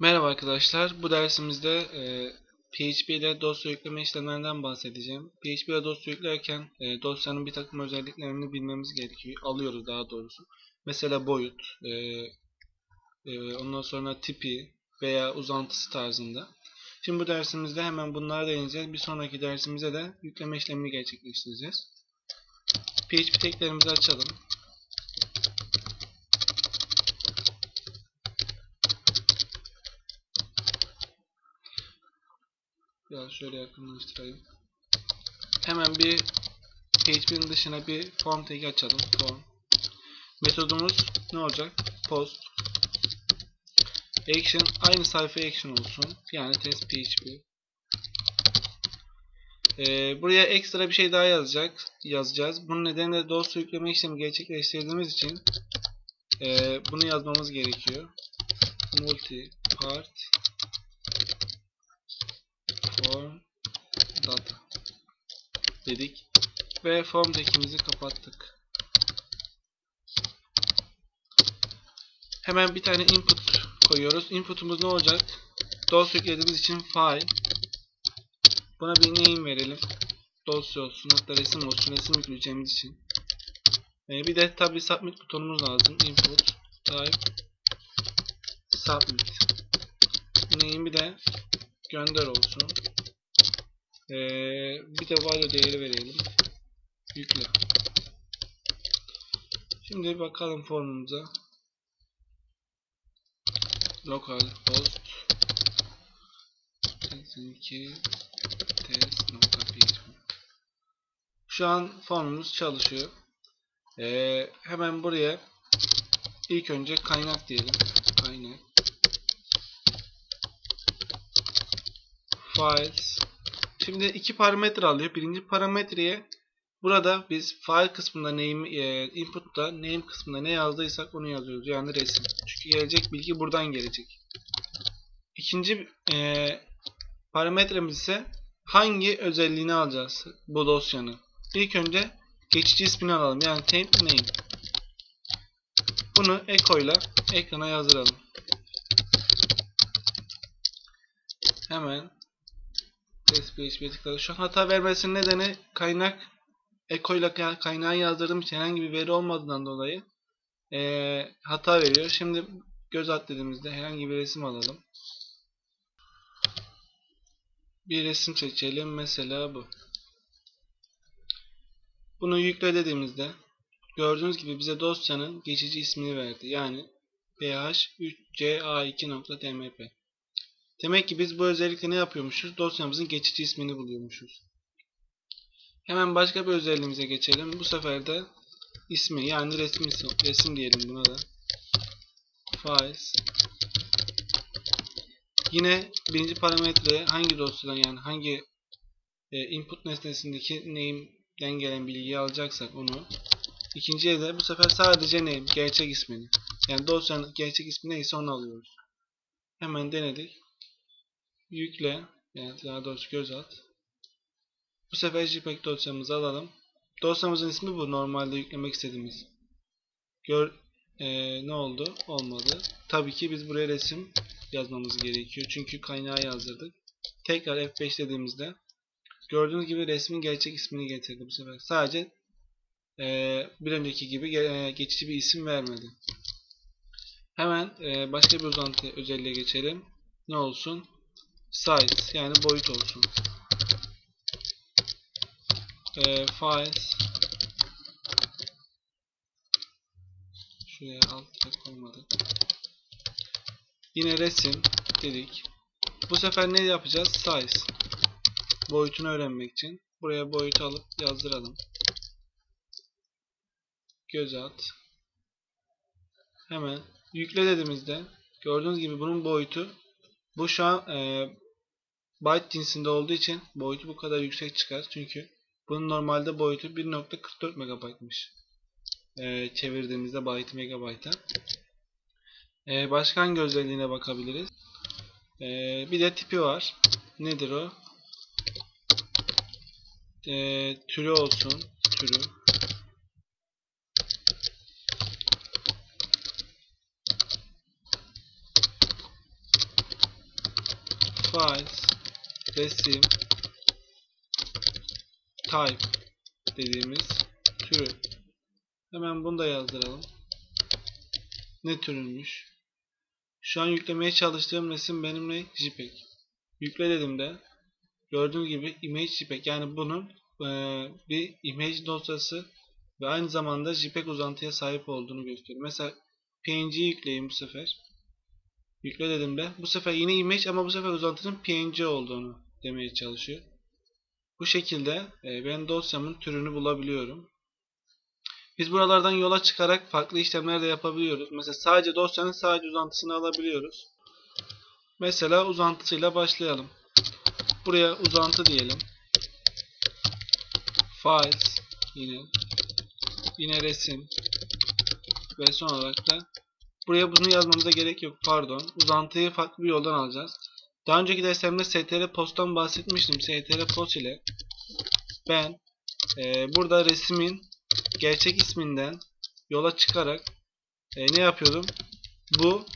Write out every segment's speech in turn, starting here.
Merhaba arkadaşlar. Bu dersimizde e, PHP ile dosya yükleme işlemlerinden bahsedeceğim. PHP ile dosya yüklerken e, dosyanın bir takım özelliklerini bilmemiz gerekiyor. Alıyoruz daha doğrusu. Mesela boyut, e, e, ondan sonra tipi veya uzantısı tarzında. Şimdi bu dersimizde hemen bunlara değineceğiz. Bir sonraki dersimize de yükleme işlemini gerçekleştireceğiz. PHP teklerimizi açalım. Biraz şöyle yakınlaştırayım. Hemen bir PHP'nin dışına bir form tag açalım. Form. Metodumuz ne olacak? Post. Action aynı sayfa action olsun. Yani test PHP. Ee, buraya ekstra bir şey daha yazacak, yazacağız. Bunun nedeni de dosya yükleme işlemi gerçekleştirdiğimiz için e, bunu yazmamız gerekiyor. Multi part form data dedik ve form tekimizi kapattık. Hemen bir tane input koyuyoruz. Input'umuz ne olacak? Dosya yüklediğimiz için file. Buna bir name verelim. Dosya olsun. Hatta resim olsun. Resim yükleyeceğimiz için. Ee, bir de tabi submit butonumuz lazım. Input type submit. Name'i de gönder olsun. Ee, bir de value değeri verelim. Yükle. Şimdi bakalım formumuza. Local host 82 test.php Şu an formumuz çalışıyor. Ee, hemen buraya ilk önce kaynak diyelim. Kaynak. Files. Şimdi iki parametre alıyor. Birinci parametreye burada biz file kısmında name, e, input'ta name kısmında ne yazdıysak onu yazıyoruz. Yani resim. Çünkü gelecek bilgi buradan gelecek. İkinci e, parametremiz ise hangi özelliğini alacağız bu dosyanın. İlk önce geçici ismini alalım. Yani temp name. Bunu echo ile ekrana yazdıralım. Hemen test PHP'ye tıkladık. Şu an hata vermesinin nedeni kaynak echo ile kaynağı yazdırdığım için herhangi bir veri olmadığından dolayı ee, hata veriyor. Şimdi göz at dediğimizde herhangi bir resim alalım. Bir resim seçelim. Mesela bu. Bunu yükle dediğimizde gördüğünüz gibi bize dosyanın geçici ismini verdi. Yani ph3ca2.tmp Demek ki biz bu özellikle ne yapıyormuşuz? Dosyamızın geçici ismini buluyormuşuz. Hemen başka bir özelliğimize geçelim. Bu sefer de ismi yani resim, resim diyelim buna da. Files Yine birinci parametre hangi dosyadan yani hangi e, input nesnesindeki name'den gelen bilgiyi alacaksak onu. İkinciye de bu sefer sadece name, gerçek ismini. Yani dosyanın gerçek ismi neyse onu alıyoruz. Hemen denedik. Yükle, yani daha doğrusu göz at. Bu sefer JPEG dosyamızı alalım. Dosyamızın ismi bu normalde yüklemek istediğimiz. Gör, e, ne oldu? Olmadı. Tabii ki biz buraya resim yazmamız gerekiyor. Çünkü kaynağı yazdırdık. Tekrar F5 dediğimizde gördüğünüz gibi resmin gerçek ismini getirdi bu sefer. Sadece e, bir önceki gibi e, geçici bir isim vermedi. Hemen e, başka bir uzantı özelliğe geçelim. Ne olsun? Size yani boyut olsun. E, files Şuraya alt koymadık. Yine resim dedik. Bu sefer ne yapacağız? Size. Boyutunu öğrenmek için. Buraya boyutu alıp yazdıralım. Göz at. Hemen yükle dediğimizde gördüğünüz gibi bunun boyutu bu şu an e, byte cinsinde olduğu için boyutu bu kadar yüksek çıkar. Çünkü bunun normalde boyutu 1.44 MB'mış. E, çevirdiğimizde byte megabayta. Ee, başka hangi özelliğine bakabiliriz? Ee, bir de tipi var. Nedir o? Ee, türü olsun. Türü. files resim type dediğimiz türü. Hemen bunu da yazdıralım. Ne türünmüş? Şu an yüklemeye çalıştığım resim benimle JPEG. Yükle dediğimde gördüğünüz gibi image JPEG yani bunun e, bir image dosyası ve aynı zamanda JPEG uzantıya sahip olduğunu gösteriyor. Mesela PNG yükleyeyim bu sefer. Yükle dediğimde bu sefer yine image ama bu sefer uzantının PNG olduğunu demeye çalışıyor. Bu şekilde e, ben dosyamın türünü bulabiliyorum. Biz buralardan yola çıkarak farklı işlemler de yapabiliyoruz. Mesela sadece dosyanın sadece uzantısını alabiliyoruz. Mesela uzantısıyla başlayalım. Buraya uzantı diyelim. Files yine yine resim ve son olarak da buraya bunu yazmamıza gerek yok. Pardon. Uzantıyı farklı bir yoldan alacağız. Daha önceki dersimde str post'tan bahsetmiştim. str post ile ben e, burada resmin gerçek isminden yola çıkarak e, ne yapıyordum? Bu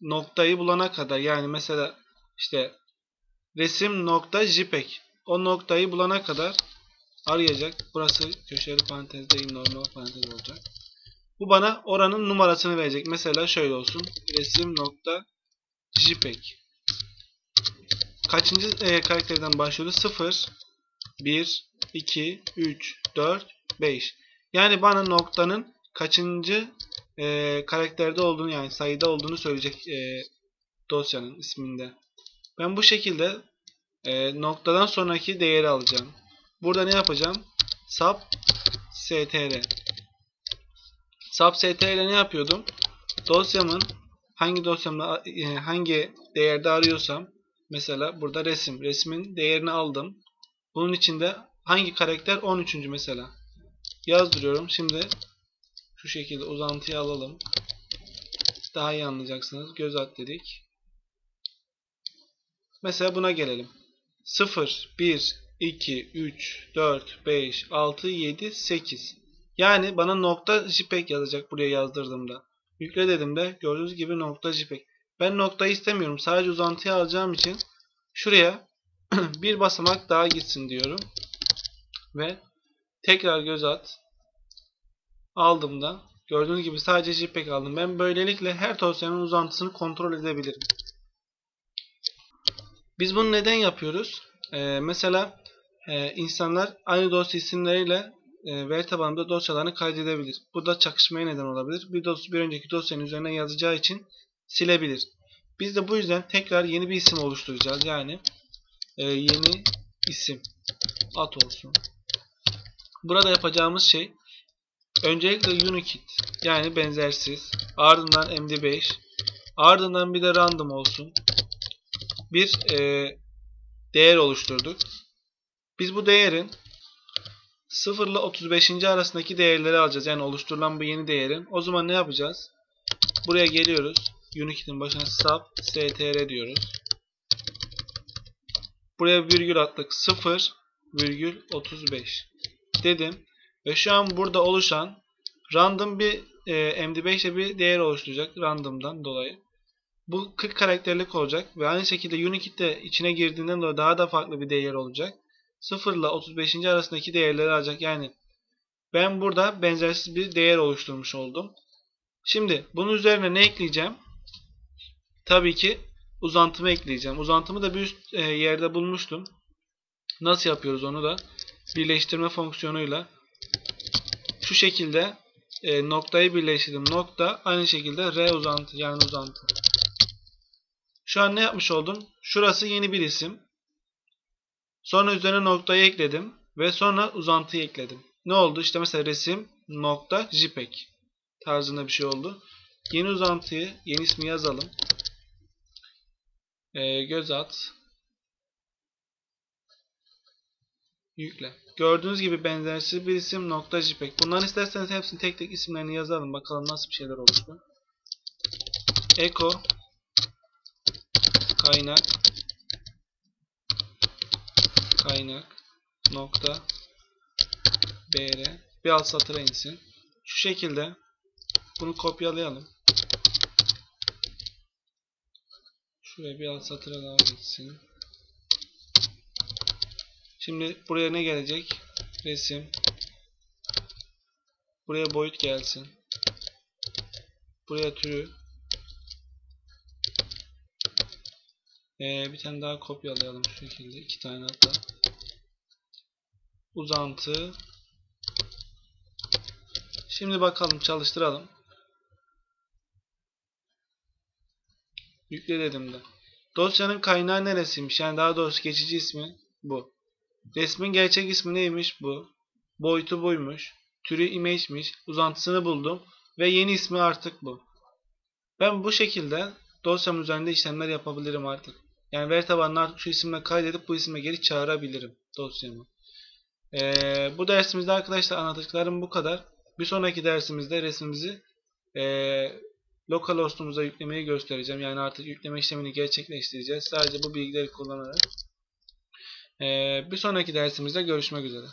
noktayı bulana kadar yani mesela işte resim nokta jpeg o noktayı bulana kadar arayacak. Burası köşeli parantez değil normal parantez olacak. Bu bana oranın numarasını verecek. Mesela şöyle olsun. Resim nokta jpeg kaçıncı e, karakterden başlıyordu? 0 1 2 3 4 5 yani bana noktanın kaçıncı e, karakterde olduğunu yani sayıda olduğunu söyleyecek e, dosyanın isminde. Ben bu şekilde e, noktadan sonraki değeri alacağım. Burada ne yapacağım? Sub str. Sub str ile ne yapıyordum? Dosyamın hangi dosyamda e, hangi değerde arıyorsam mesela burada resim. Resmin değerini aldım. Bunun içinde hangi karakter 13. mesela yazdırıyorum. Şimdi şu şekilde uzantıyı alalım. Daha iyi anlayacaksınız. Göz at dedik. Mesela buna gelelim. 0, 1, 2, 3, 4, 5, 6, 7, 8. Yani bana nokta JPEG yazacak buraya yazdırdığımda. Yükle dediğimde gördüğünüz gibi nokta JPEG. Ben noktayı istemiyorum. Sadece uzantıyı alacağım için şuraya bir basamak daha gitsin diyorum. Ve tekrar göz at. Aldım da gördüğünüz gibi sadece JPEG aldım. Ben böylelikle her dosyanın uzantısını kontrol edebilirim. Biz bunu neden yapıyoruz? Ee, mesela e, insanlar aynı dosya isimleriyle e, veri tabanında dosyalarını kaydedebilir. Bu da çakışmaya neden olabilir. Bir, dosya, bir önceki dosyanın üzerine yazacağı için silebilir. Biz de bu yüzden tekrar yeni bir isim oluşturacağız. Yani e, yeni isim at olsun. Burada yapacağımız şey öncelikle unikit yani benzersiz ardından md5 ardından bir de random olsun bir e, değer oluşturduk. Biz bu değerin 0 ile 35. arasındaki değerleri alacağız. Yani oluşturulan bu yeni değerin. O zaman ne yapacağız? Buraya geliyoruz. Unikit'in başına sub str diyoruz. Buraya virgül attık. 0 virgül 35 dedim. Ve şu an burada oluşan random bir e, MD5 ile bir değer oluşturacak. Random'dan dolayı. Bu 40 karakterlik olacak. Ve aynı şekilde Unikit de içine girdiğinden dolayı daha da farklı bir değer olacak. 0 ile 35. arasındaki değerleri alacak. Yani ben burada benzersiz bir değer oluşturmuş oldum. Şimdi bunun üzerine ne ekleyeceğim? Tabii ki uzantımı ekleyeceğim. Uzantımı da bir üst e, yerde bulmuştum. Nasıl yapıyoruz onu da? Birleştirme fonksiyonuyla şu şekilde e, noktayı birleştirdim. Nokta aynı şekilde R uzantı yani uzantı. Şu an ne yapmış oldum? Şurası yeni bir isim. Sonra üzerine noktayı ekledim. Ve sonra uzantıyı ekledim. Ne oldu? İşte mesela resim nokta jpeg tarzında bir şey oldu. Yeni uzantıyı, yeni ismi yazalım. Ee, göz at. Yükle. Gördüğünüz gibi benzersiz bir isim nokta jpeg. Bunların isterseniz hepsini tek tek isimlerini yazalım. Bakalım nasıl bir şeyler oluştu. Eko kaynak kaynak nokta br bir alt satıra insin. Şu şekilde bunu kopyalayalım. Şuraya bir alt satıra daha gitsin. Şimdi buraya ne gelecek? Resim. Buraya boyut gelsin. Buraya türü. Ee, bir tane daha kopyalayalım şu şekilde. iki tane hatta. Uzantı. Şimdi bakalım çalıştıralım. Yükle dedim de. Dosyanın kaynağı neresiymiş? Yani daha doğrusu geçici ismi bu. Resmin gerçek ismi neymiş? Bu. Boyutu buymuş. Türü image'miş. Uzantısını buldum. Ve yeni ismi artık bu. Ben bu şekilde dosyam üzerinde işlemler yapabilirim artık. Yani veri tabanına artık şu isimle kaydedip bu isimle geri çağırabilirim dosyamı. Ee, bu dersimizde arkadaşlar anlattıklarım bu kadar. Bir sonraki dersimizde resmimizi ee, localhost'umuza yüklemeyi göstereceğim. Yani artık yükleme işlemini gerçekleştireceğiz. Sadece bu bilgileri kullanarak. Ee, bir sonraki dersimizde görüşmek üzere.